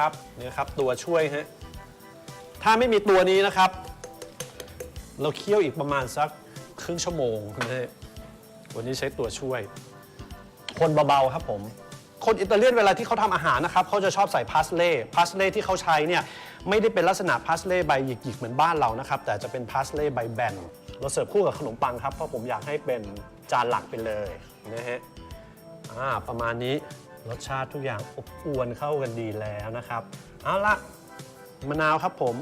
ครับเนี่ยครับตัวช่วยฮะถ้าไม่มีตัวนี้นะครับ เราเคี่ยวอีกประมาณสักครึ่งชั่วโมงนะฮะวันนี้ใช้ตัวช่วย คนเบาๆครับผม คนอิตาเลียนเวลาที่เขาทำอาหารนะครับเขาจะชอบใส่พาสเล่พาสเล่ที่เขาใช้เนี่ยไม่ได้เป็นลักษณะพาสเล่ใบหยิกๆเหมือนบ้านเรานะครับ แต่จะเป็นพาสเล่ใบแบนเราเสิร์ฟคู่กับขนมปังครับเพราะผมอยากให้เป็นจานหลักไปเลยนะฮะอ่าประมาณนี้ รสชาติทุกอย่างอบอวนเข้ากันดีแล้วนะครับ เอาละมะนาวครับผม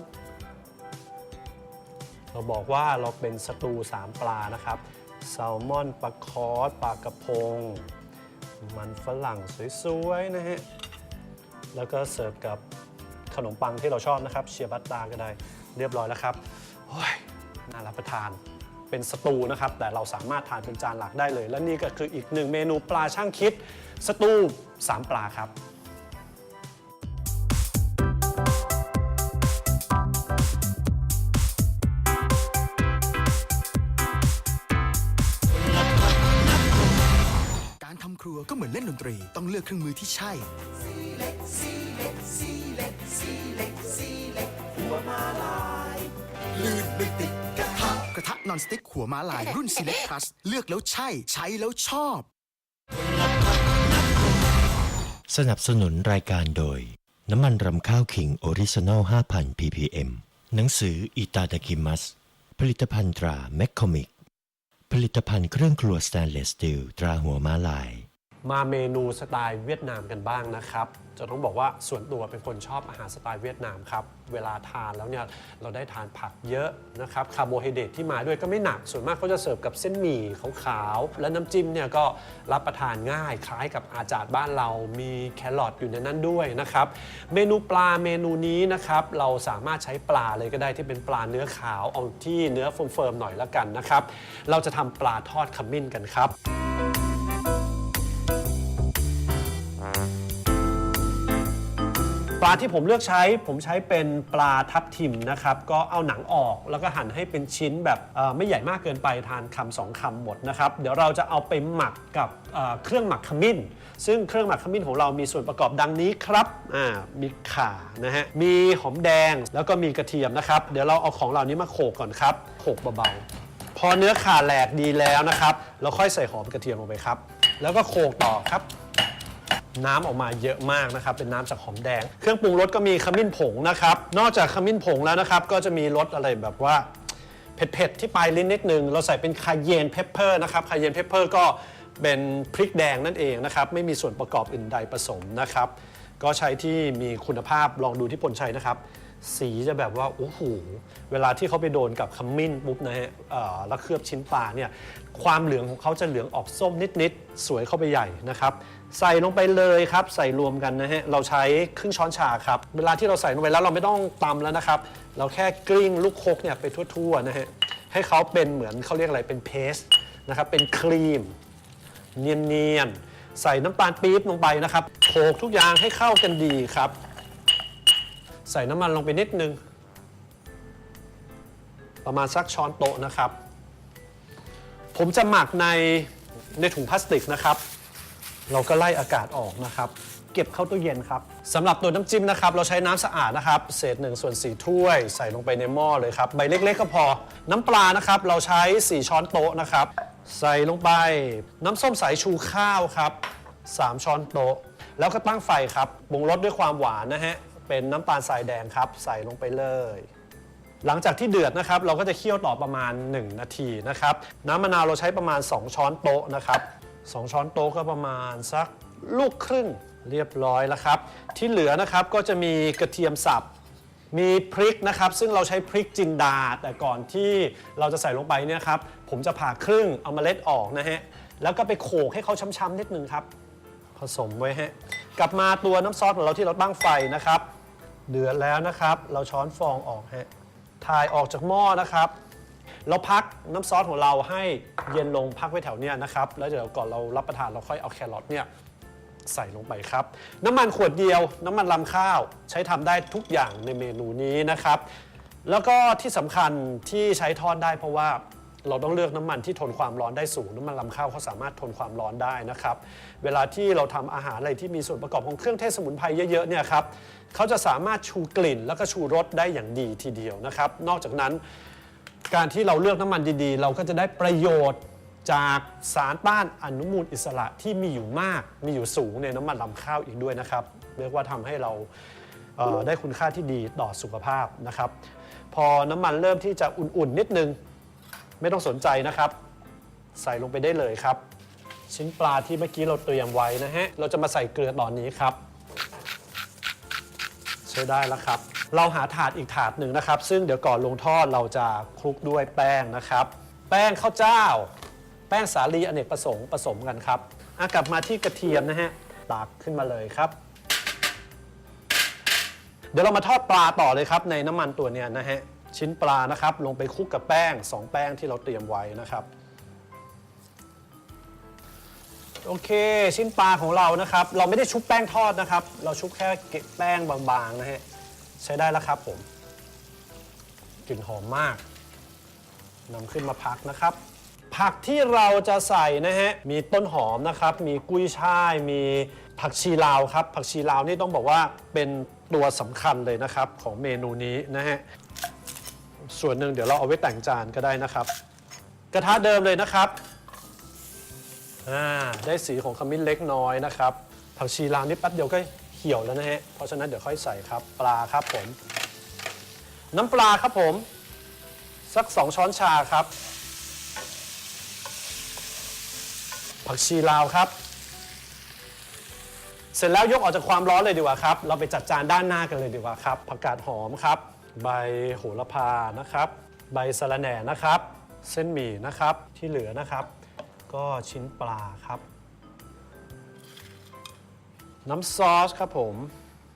เราบอกว่าเราเป็นสตูสามปลานะครับแซลมอนปลาคอสปลากระพง มันฝรั่งสวยๆนะฮะ แล้วก็เสิร์ฟกับขนมปังที่เราชอบนะครับ เชียบัตตาก็ได้เรียบร้อยแล้วครับโอ้ยน่ารับประทานเป็นสตูนะครับ แต่เราสามารถทานเป็นจานหลักได้เลย และนี่ก็คืออีกหนึ่งเมนูปลาช่างคิดสตู สามปลาครับการทำครัวก็เหมือนเล่นดนตรี ต้องเลือกเครื่องมือที่ใช่ลื่นไม่ติดกระทะกระทะนอนสติ๊กหัวม้าลายรุ่น Select Plus เลือกแล้วใช่ ใช้แล้วชอบ สนับสนุนรายการโดย น้ำมันรำข้าวขิงออริจินอล 5,000 ppm หนังสืออิตาดากิมัส ผลิตภัณฑ์ตราแมคคอมิก ผลิตภัณฑ์เครื่องครัวสแตนเลสสตีลตราหัวม้าลาย มาเมนูสไตล์เวียดนามกันบ้างนะครับ จะต้องบอกว่าส่วนตัวเป็นคนชอบอาหารสไตล์เวียดนามครับ เวลาทานแล้วเนี่ยเราได้ทานผักเยอะนะครับ คาร์โบไฮเดรตที่มาด้วยก็ไม่หนัก ส่วนมากเขาจะเสิร์ฟกับเส้นหมี่ขาวๆ และน้ำจิ้มเนี่ยก็รับประทานง่ายคล้ายกับอาจารย์บ้านเรา มีแครอทอยู่ในนั้นด้วยนะครับ เมนูปลาเมนูนี้นะครับเราสามารถใช้ปลาเลยก็ได้ที่เป็นปลาเนื้อขาวเอาที่เนื้อเฟิร์มๆหน่อยละกันนะครับ เราจะทำปลาทอดขมิ้นกันครับ ปลาที่ผมเลือกใช้ผมใช้เป็นปลาทับทิมนะครับ ก็เอาหนังออกแล้วก็หั่นให้เป็นชิ้นแบบไม่ใหญ่มากเกินไปทานคำสองคำหมดนะครับ เดี๋ยวเราจะเอาไปหมักกับเเครื่องหมักขมิ้น ซึ่งเครื่องหมักขมิ้นของเรามีส่วนประกอบดังนี้ครับมีข่านะฮะมีหอมแดงแล้วก็มีกระเทียมนะครับ เดี๋ยวเราเอาของเหล่านี้มาโขกก่อนครับโขกเบาๆพอเนื้อข่าแหลกดีแล้วนะครับ เราค่อยใส่หอมกระเทียมลงไปครับ แล้วก็โขกต่อครับ น้ำออกมาเยอะมากนะครับ เป็นน้ำจากหอมแดง เครื่องปรุงรสก็มีขมิ้นผงนะครับ นอกจากขมิ้นผงแล้วนะครับ ก็จะมีรสอะไรแบบว่าเผ็ดๆที่ปลายลิ้นนิดนึง เราใส่เป็นคาเยนเพปเปอร์นะครับ คาเยนเพปเปอร์ก็เป็นพริกแดงนั่นเองนะครับ ไม่มีส่วนประกอบอื่นใดผสมนะครับ ก็ใช้ที่มีคุณภาพลองดูที่ผลชัยนะครับ สีจะแบบว่าโอ้โหเวลาที่เขาไปโดนกับขมิ้นปุ๊บนะฮะแล้วเคลือบชิ้นปลาเนี่ยความเหลืองของเขาจะเหลืองออกส้มนิดๆ สวยเข้าไปใหญ่นะครับ ใส่ลงไปเลยครับ ใส่รวมกันนะฮะเราใช้ครึ่งช้อนชาครับ เวลาที่เราใส่ลงไปแล้วเราไม่ต้องตำแล้วนะครับ เราแค่กลิ้งลูกโคกเนี่ยไปทั่วๆนะฮะให้เขาเป็นเหมือนเขาเรียกอะไรเป็นเพสนะครับเป็นครีม เนียนๆใส่น้ำตาลปี๊บลงไปนะครับโขลกทุกอย่างให้เข้ากันดีครับ ใส่น้ำมันลงไปนิดนึง ประมาณสักช้อนโต๊ะนะครับ ผมจะหมักในในถุงพลาสติกนะครับ เราก็ไล่อากาศออกนะครับ เก็บเข้าตู้เย็นครับสำหรับตัวน้ำจิ้มนะครับ เราใช้น้ำสะอาดนะครับ เศษ1ส่วน4ถ้วย ใส่ลงไปในหม้อเลยครับใบเล็กๆก็พอ น้ำปลานะครับ เราใช้ 4 ช้อนโต๊ะนะครับ ใส่ลงไป น้ำส้มสายชูข้าวครับ 3 ช้อนโต๊ะ แล้วก็ตั้งไฟครับปรุงรสด้วยความหวานนะฮะ เป็นน้ำตาลทรายแดงครับ ใส่ลงไปเลย หลังจากที่เดือดนะครับ เราก็จะเคี่ยวต่อประมาณ 1 นาทีนะครับ น้ำมะนาวเราใช้ประมาณ 2 ช้อนโต๊ะนะครับ2ช้อนโต๊ะก็ประมาณสักลูกครึ่งเรียบร้อยแล้วครับ ที่เหลือนะครับก็จะมีกระเทียมสับมีพริกนะครับ ซึ่งเราใช้พริกจินดา แต่ก่อนที่เราจะใส่ลงไปเนี่ยครับ ผมจะผ่าครึ่งเอาเมล็ดออกนะฮะ แล้วก็ไปโขลกให้เขาช้ำๆนิดนึงครับ ผสมไว้ฮะ กลับมาตัวน้ำซอสของเราที่เราตั้งไฟนะครับ เดือดแล้วนะครับ เราช้อนฟองออกฮะถ่ายออกจากหม้อนะครับ เราพักน้ำซอสของเราให้เย็นลงพักไว้แถวเนี้ยนะครับ แล้วเดี๋ยวก่อนเรารับประทานเราค่อยเอาแครอทเนี่ยใส่ลงไปครับ น้ำมันขวดเดียว น้ำมันลำข้าว ใช้ทำได้ทุกอย่างในเมนูนี้นะครับ แล้วก็ที่สำคัญที่ใช้ทอดได้เพราะว่า เราต้องเลือกน้ำมันที่ทนความร้อนได้สูง น้ำมันลำข้าวเขาสามารถทนความร้อนได้นะครับ เวลาที่เราทำอาหารอะไรที่มีส่วนประกอบของเครื่องเทศสมุนไพรเยอะๆเนี่ยครับเขาจะสามารถชูกลิ่น แล้วก็ชูรสได้อย่างดีทีเดียวนะครับ นอกจากนั้น การที่เราเลือกน้ำมันดีๆ เราก็จะได้ประโยชน์จากสารต้านอนุมูลอิสระที่มีอยู่มากมีอยู่สูงในน้ำมันลำข้าวอีกด้วยนะครับเรียกว่าทำให้เราเได้คุณค่าที่ดีต่อสุขภาพนะครับ พอน้ำมันเริ่มที่จะอุ่นๆนิดนึง ไม่ต้องสนใจนะครับ ใส่ลงไปได้เลยครับ ชิ้นปลาที่เมื่อกี้เราเตรียมไว้นะฮะเราจะมาใส่เกลือตอนนี้ครับ ใช้ได้แล้วครับ เราหาถาดอีกถาดหนึ่งนะครับ ซึ่งเดี๋ยวก่อนลงทอดเราจะคลุกด้วยแป้งนะครับ แป้งข้าวเจ้า แป้งสาลีอเนกประสงค์ผสมกันครับอะกลับมาที่กระเทียมนะฮะตักขึ้นมาเลยครับเดี๋ยวเรามาทอดปลาต่อเลยครับในน้ำมันตัวเนี้ยนะฮะ ชิ้นปลานะครับ ลงไปคลุกกับแป้ง 2 แป้งที่เราเตรียมไว้นะครับ โอเค ชิ้นปลาของเรานะครับ เราไม่ได้ชุบแป้งทอดนะครับ เราชุบแค่เกล็ดแป้งบางๆนะฮะใช้ได้แล้วครับผมกลิ่นหอมมากนำขึ้นมาพักนะครับ ผักที่เราจะใส่นะฮะมีต้นหอมนะครับ มีกุ้ยช่าย มีผักชีลาวครับ ผักชีลาวนี่ต้องบอกว่าเป็นตัวสำคัญเลยนะครับของเมนูนี้นะฮะ ส่วนหนึ่งเดี๋ยวเราเอาไว้แต่งจานก็ได้นะครับ กระทะเดิมเลยนะครับอ่าได้สีของขมิ้นเล็กน้อยนะครับผักชีลาวนี่แป๊บเดียวก็เหี่ยวแล้วนะฮะเพราะฉะนั้นเดี๋ยวค่อยใส่ครับปลาครับผม น้ำปลาครับผม สัก 2 ช้อนชาครับ ผักชีลาวครับ เสร็จแล้วยกออกจากความร้อนเลยดีกว่าครับ เราไปจัดจานด้านหน้ากันเลยดีกว่าครับผักกาดหอมครับ ใบโหระพานะครับ ใบสะระแหน่นะครับ เส้นหมี่นะครับที่เหลือนะครับ ก็ชิ้นปลาครับ น้ำซอสครับผม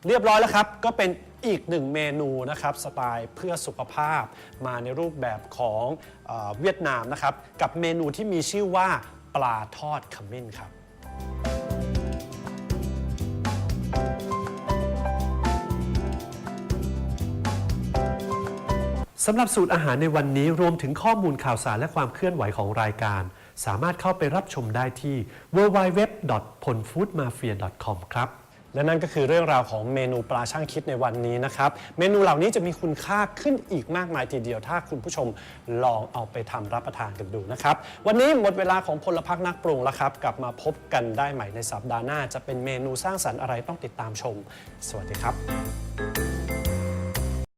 เรียบร้อยแล้วครับ ก็เป็นอีกหนึ่งเมนูนะครับสไตล์เพื่อสุขภาพมาในรูปแบบของเอเวียดนามนะครับ กับเมนูที่มีชื่อว่าปลาทอดขมิ้นครับ สำหรับสูตรอาหารในวันนี้รวมถึงข้อมูลข่าวสารและความเคลื่อนไหวของรายการ สามารถเข้าไปรับชมได้ที่ www.ponfoodmafia.com ครับและนั่นก็คือเรื่องราวของเมนูปลาช่างคิดในวันนี้นะครับ เมนูเหล่านี้จะมีคุณค่าขึ้นอีกมากมายทีเดียว ถ้าคุณผู้ชมลองเอาไปทำรับประทานกันดูนะครับ วันนี้หมดเวลาของพลพักนักปรุงแล้วครับ กลับมาพบกันได้ใหม่ในสัปดาห์หน้า จะเป็นเมนูสร้างสรรค์อะไรต้องติดตามชม สวัสดีครับ